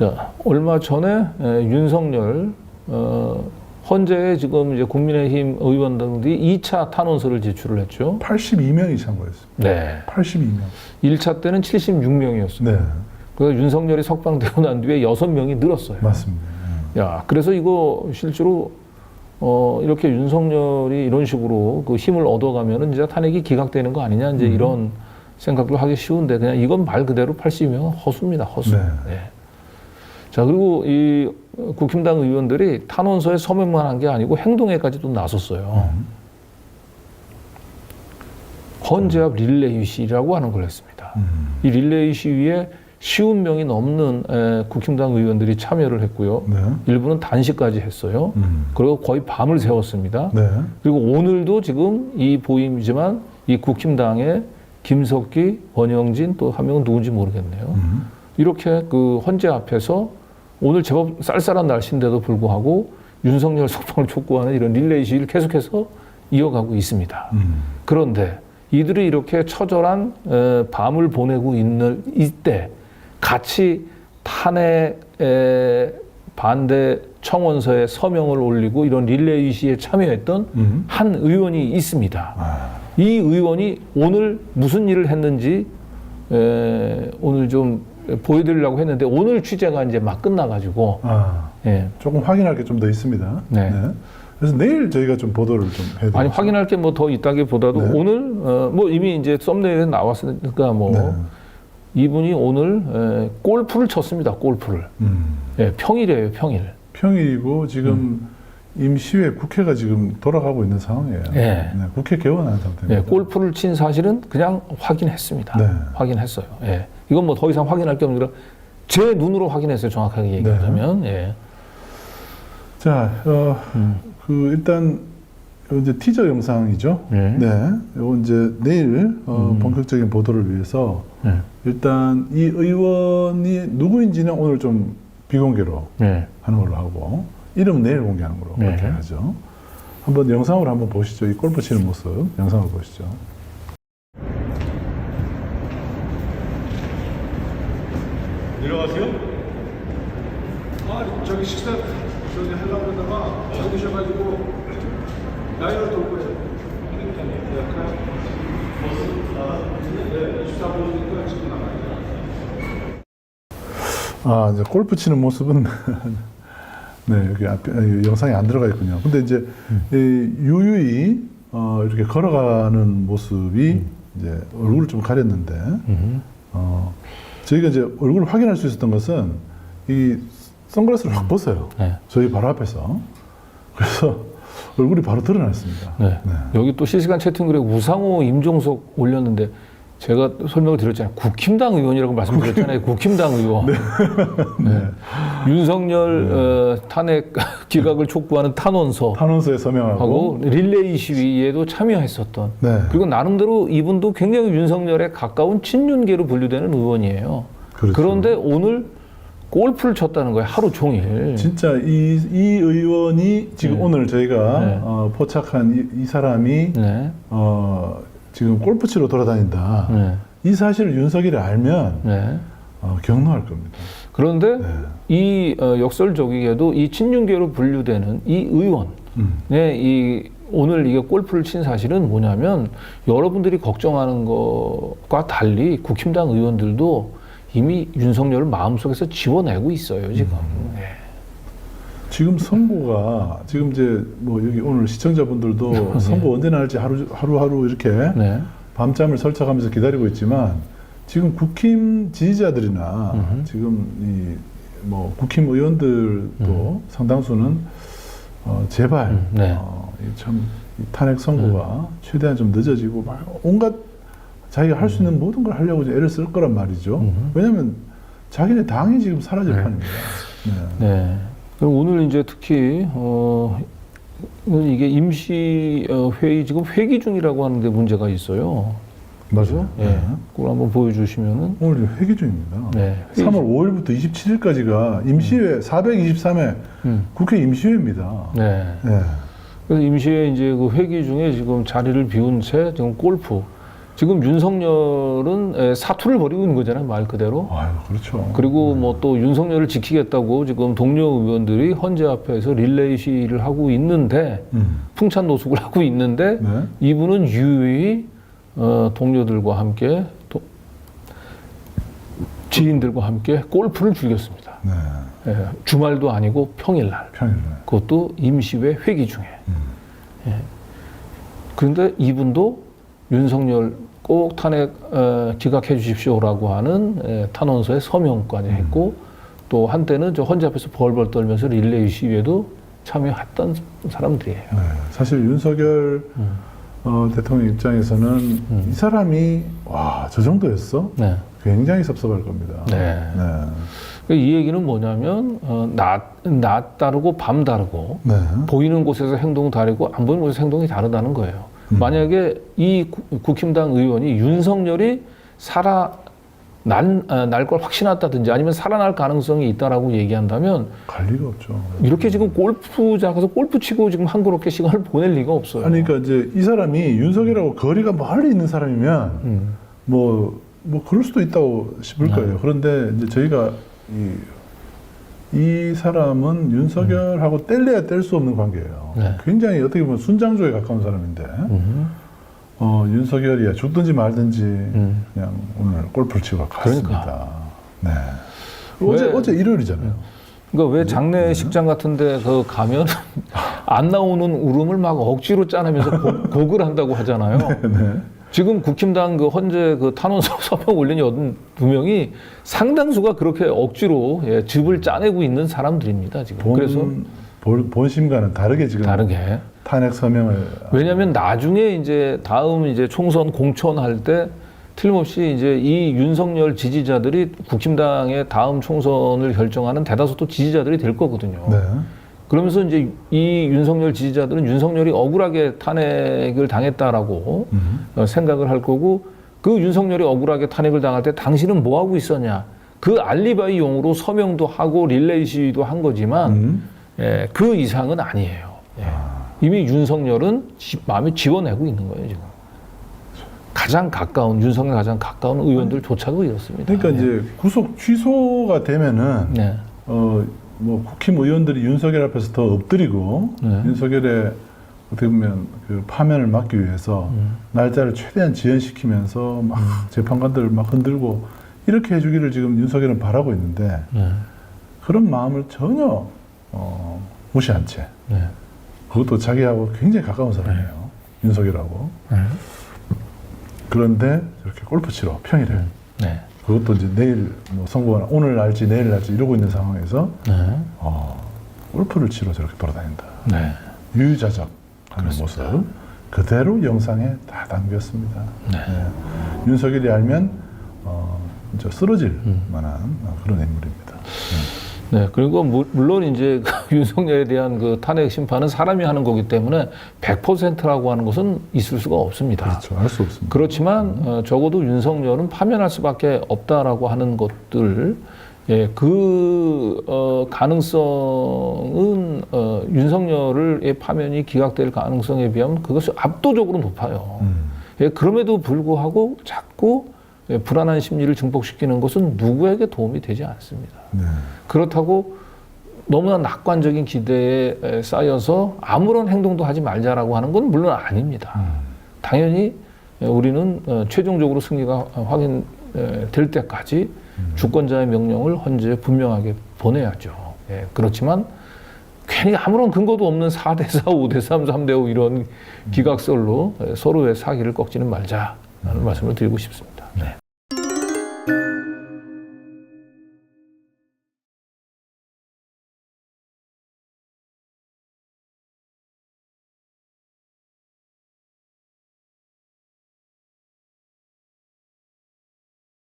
자, 얼마 전에 에, 윤석열 어, 헌재에 지금 이제 국민의힘 의원들이 2차 탄원서를 제출을 했죠. 82명이 참고했습니다. 네. 82명. 1차 때는 76명이었어요. 네, 그래서 윤석열이 석방되고 난 뒤에 6명이 늘었어요. 맞습니다. 야, 그래서 이거 실제로 어, 이렇게 윤석열이 이런 식으로 그 힘을 얻어가면은 이제 탄핵이 기각되는 거 아니냐 이제 음. 이런 생각을 하기 쉬운데 그냥 이건 말 그대로 80명은 허수입니다. 허수. 네. 예. 자, 그리고 이 국힘당 의원들이 탄원서에 서명만 한 게 아니고 행동에까지도 나섰어요. 음. 헌재합 릴레이 시위라고 하는 걸 했습니다. 음. 이 릴레이 시위에 쉬운 명이 넘는 에, 국힘당 의원들이 참여를 했고요. 네. 일부는 단식까지 했어요. 음. 그리고 거의 밤을 새웠습니다. 네. 그리고 오늘도 지금 이 보임이지만 이 국힘당의 김석기, 원영진 또 한 명은 누군지 모르겠네요. 음. 이렇게 그 헌재 앞에서 오늘 제법 쌀쌀한 날씨인데도 불구하고 윤석열 석방을 촉구하는 이런 릴레이 시위를 계속해서 이어가고 있습니다. 음. 그런데 이들이 이렇게 처절한 에, 밤을 보내고 있는 이때 같이 탄핵 반대 청원서에 서명을 올리고 이런 릴레이 시에 참여했던 음. 한 의원이 있습니다. 아, 이 의원이 오늘 무슨 일을 했는지 에, 오늘 좀 보여드리려고 했는데 오늘 취재가 이제 막 끝나가지고 아, 예. 조금 확인할 게 좀 더 있습니다. 네. 그래서 내일 저희가 좀 보도를 좀 해야 아니 확인할 게 뭐 더 있다기보다도 네. 오늘 어, 뭐 이미 이제 썸네일에 나왔으니까 뭐 네. 이분이 오늘 에, 골프를 쳤습니다. 골프를 음. 예, 평일이에요. 평일. 평일이고 지금 임시회 국회가 지금 돌아가고 있는 상황이에요. 예. 네, 국회 개원하는 상태입니다. 예, 골프를 친 사실은 그냥 확인했습니다. 네. 확인했어요. 예. 이건 뭐 더 이상 확인할 게 없는 제 눈으로 확인했어요. 정확하게 얘기하자면. 예. 자, 어, 음. 그 일단 이제 티저 영상이죠. 네. 네, 이거 이제 내일 어, 음. 본격적인 보도를 위해서 네. 일단 이 의원이 누구인지는 오늘 좀 비공개로 네. 하는 걸로 하고 이름은 내일 공개하는 걸로 네. 그렇게 하죠. 한번 영상으로 한번 보시죠. 이 골프 치는 모습 영상을 보시죠. 내려가세요? 아, 저기 식사 저기 하려고 그러다가 적으셔가지고 나이를 돌 거예요. 네. 아, 이제 골프 치는 모습은 네, 여기 앞에 아, 영상에 안 들어가 있군요. 근데 이제 이 유유히 어, 이렇게 걸어가는 모습이 이제 얼굴을 좀 가렸는데 음. 어, 저희가 이제 얼굴을 확인할 수 있었던 것은 이 선글라스를 확 벗어요. 네. 저희 바로 앞에서. 그래서 얼굴이 바로 드러났습니다. 네. 네. 여기 또 실시간 채팅글에 우상호, 임종석 올렸는데 제가 설명을 드렸잖아요. 국힘당 의원이라고 말씀드렸잖아요. 국힘당 의원. 네. 윤석열 어, 탄핵 기각을 촉구하는 탄원서 탄원서에 서명하고 하고 릴레이 시위에도 참여했었던 네. 그리고 나름대로 이분도 굉장히 윤석열에 가까운 친윤계로 분류되는 의원이에요. 그렇죠. 그런데 오늘 골프를 쳤다는 거예요. 하루 종일. 진짜 이, 이 의원이 지금 네. 오늘 저희가 네. 어, 포착한 이, 이 사람이 네. 어, 지금 골프 치러 돌아다닌다. 네. 이 사실을 윤석열이 알면 네. 어, 경노할 겁니다. 그런데 네. 이 어, 역설적이게도 이 친윤계로 분류되는 이 의원의 음. 이 오늘 이게 골프를 친 사실은 뭐냐면 여러분들이 걱정하는 것과 달리 국힘당 의원들도 이미 윤석열을 마음속에서 지워내고 있어요 지금. 음. 네. 지금 선고가 지금 이제 뭐 여기 오늘 시청자분들도 네. 선고 언제 나올지 하루 하루하루 이렇게 네. 밤잠을 설쳐가면서 기다리고 있지만 지금 국힘 지지자들이나 음흠. 지금 이 뭐 국힘 의원들도 상당수는 어 제발 음, 네. 어, 이참이 탄핵 선고가 최대한 좀 늦어지고 막 온갖 자기가 할 수 있는 모든 걸 하려고 애를 쓸 거란 말이죠. 음흠. 왜냐하면 자기네 당이 지금 사라질 네. 판입니다. 네. 네. 그리고 오늘 이제 특히 어 이게 임시 어, 회의 지금 회기 중이라고 하는데 문제가 있어요. 맞아요. 예. 네. 그걸 한번 보여주시면은. 오늘 회기 중입니다. 네. 회의 3월 중. 5일부터 27일까지가 임시회 423회 음. 국회 임시회입니다. 네. 네. 그래서 임시회 이제 그 회기 중에 지금 자리를 비운 채 지금 골프 지금 윤석열은 에, 사투를 벌이고 있는 거잖아요, 말 그대로. 아유, 그렇죠. 그리고 뭐 또 윤석열을 지키겠다고 지금 동료 의원들이 헌재 앞에서 릴레이 시위를 하고 있는데 음. 풍찬 노숙을 하고 있는데 네. 이분은 유유히 어, 동료들과 함께 또 지인들과 함께 골프를 즐겼습니다. 네. 예, 주말도 아니고 평일날 평일날. 그것도 임시회 회기 중에. 음. 예. 그런데 이분도 윤석열 꼭 탄핵 어, 기각해 주십시오라고 하는 에, 탄원서에 서명까지 했고 또 한때는 저 헌재 앞에서 벌벌 떨면서 릴레이 시위에도 참여했던 사람들이에요. 네. 사실 윤석열 음. 어, 대통령 입장에서는 이 사람이 와, 저 정도였어? 네. 굉장히 섭섭할 겁니다. 네. 네. 이 얘기는 뭐냐면 어, 낮, 낮 다르고 밤 다르고 네. 보이는 곳에서 행동 다르고 안 보이는 곳에서 행동이 다르다는 거예요. 음. 만약에 이 국- 국힘당 의원이 윤석열이 살아 날걸 확신했다든지 아니면 살아날 가능성이 있다라고 얘기한다면 갈 리가 없죠. 이렇게 지금 골프장에서 골프 치고 지금 한그렇게 시간을 보낼 리가 없어요. 아니, 그러니까 이제 이 사람이 윤석열하고 거리가 멀리 있는 사람이면 음. 뭐, 뭐 그럴 수도 있다고 싶을 네. 거예요. 그런데 이제 저희가 이, 이 사람은 윤석열하고 뗄래야 뗄 수 없는 관계예요. 네. 굉장히 어떻게 보면 순장조에 가까운 사람인데 음. 어, 윤석열이야 죽든지 말든지 음. 그냥 오늘 골프를 치고 갔습니다. 그러니까. 네. 어제 왜- 어제 일요일이잖아요. 그러니까 왜 장례 식장 같은데 그 가면 안 나오는 울음을 막 억지로 짜내면서 곡- 곡을 한다고 하잖아요. 네. 지금 국힘당 그 헌재 그 탄원서 서명 올린 여든 두 명이 상당수가 그렇게 억지로 예, 즙을 짜내고 있는 사람들입니다. 지금 본, 그래서 본, 본심과는 다르게 지금 다르게 탄핵 서명을 왜냐하면 나중에 이제 다음 이제 총선 공천할 때 틀림없이 이제 이 윤석열 지지자들이 국힘당의 다음 총선을 결정하는 대다수 또 지지자들이 될 거거든요. 네. 그러면서 이제 이 윤석열 지지자들은 윤석열이 억울하게 탄핵을 당했다라고 음. 어, 생각을 할 거고 그 윤석열이 억울하게 탄핵을 당할 때 당신은 뭐 하고 있었냐 그 알리바이 용으로 서명도 하고 릴레이 시위도 한 거지만 음. 예, 그 이상은 아니에요. 예. 이미 윤석열은 지, 마음에 지워내고 있는 거예요 지금. 가장 가까운 윤석열 가장 가까운 의원들조차도 이렇습니다. 그러니까 예. 이제 구속 취소가 되면은 네. 어, 뭐 국힘 의원들이 윤석열 앞에서 더 엎드리고 네. 윤석열의 어떻게 보면 그 파면을 막기 위해서 음. 날짜를 최대한 지연시키면서 막 재판관들을 막 흔들고 이렇게 해주기를 지금 윤석열은 바라고 있는데 네. 그런 마음을 전혀 어, 무시한 채 네. 그것도 자기하고 굉장히 가까운 사람이에요 윤석열하고 네. 그런데 저렇게 골프 치러 평일에 네. 그것도 이제 내일 뭐 선고가 오늘 날지 내일 날지 이러고 있는 상황에서 네. 어, 골프를 치러 저렇게 돌아다닌다. 네. 유유자적 하는 모습 그대로 영상에 다 담겼습니다. 네. 예. 윤석열이 알면 어, 이제 쓰러질 음. 만한 그런 인물입니다. 네, 그리고 무- 물론 이제 그 윤석열에 대한 그 탄핵 심판은 사람이 하는 거기 때문에 100%라고 하는 것은 있을 수가 없습니다. 그렇죠. 알수 없습니다. 그렇지만 어, 적어도 윤석열은 파면할 수밖에 없다라고 하는 것들, 예, 그 어, 가능성은 어, 윤석열을 의 파면이 기각될 가능성에 비하면 그것이 압도적으로 높아요. 음. 예, 그럼에도 불구하고 자꾸 예, 불안한 심리를 증폭시키는 것은 누구에게 도움이 되지 않습니다. 네. 그렇다고 너무나 낙관적인 기대에 에, 쌓여서 아무런 행동도 하지 말자라고 하는 건 물론 아닙니다. 음. 당연히 에, 우리는 어, 최종적으로 승리가 확인될 때까지 주권자의 명령을 헌재에 분명하게 보내야죠. 예, 그렇지만 괜히 아무런 근거도 없는 4대 4, 5대 3, 3대 5 이런 기각설로 에, 서로의 사기를 꺾지는 말자라는 말씀을 드리고 싶습니다.